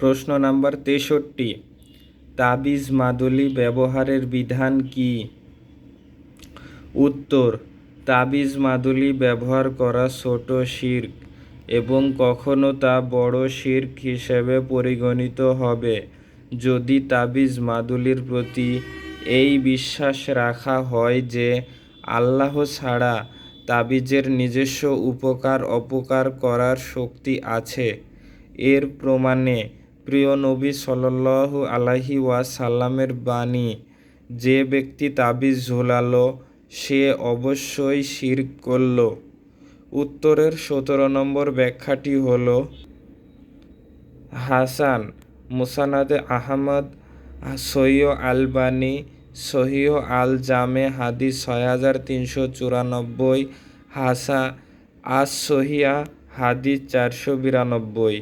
প্রশ্ন নাম্বার তেষট্টি। তাবিজ মাদুলি ব্যবহারের বিধান কি? উত্তর, তাবিজ মাদুলি ব্যবহার করা ছোট শির্ক এবং কখনো তা বড় শির্ক হিসেবে পরিগণিত হবে। যদি তাবিজ মাদুলির প্রতি এই বিশ্বাস রাখা হয় যে আল্লাহ ছাড়া তাবিজের নিজস্ব উপকার অপকার করার শক্তি আছে, এর প্রমাণে প্রিয় নবী সাল্লাল্লাহু আলাইহি ওয়াসাল্লামের বাণী, যে ব্যক্তি তাবিজ ঝোলালো, সে অবশ্যই শিরক করল। উত্তরের সতেরো নম্বর ব্যাখ্যাটি হল, হাসান মুসানাদে আহমদ সৈয় আলবানি, সহিহ আল জামে হাদিস ছয় হাজার তিনশো চুরানব্বই, হাসা আস সহিয়া হাদিস চারশো বিরানব্বই।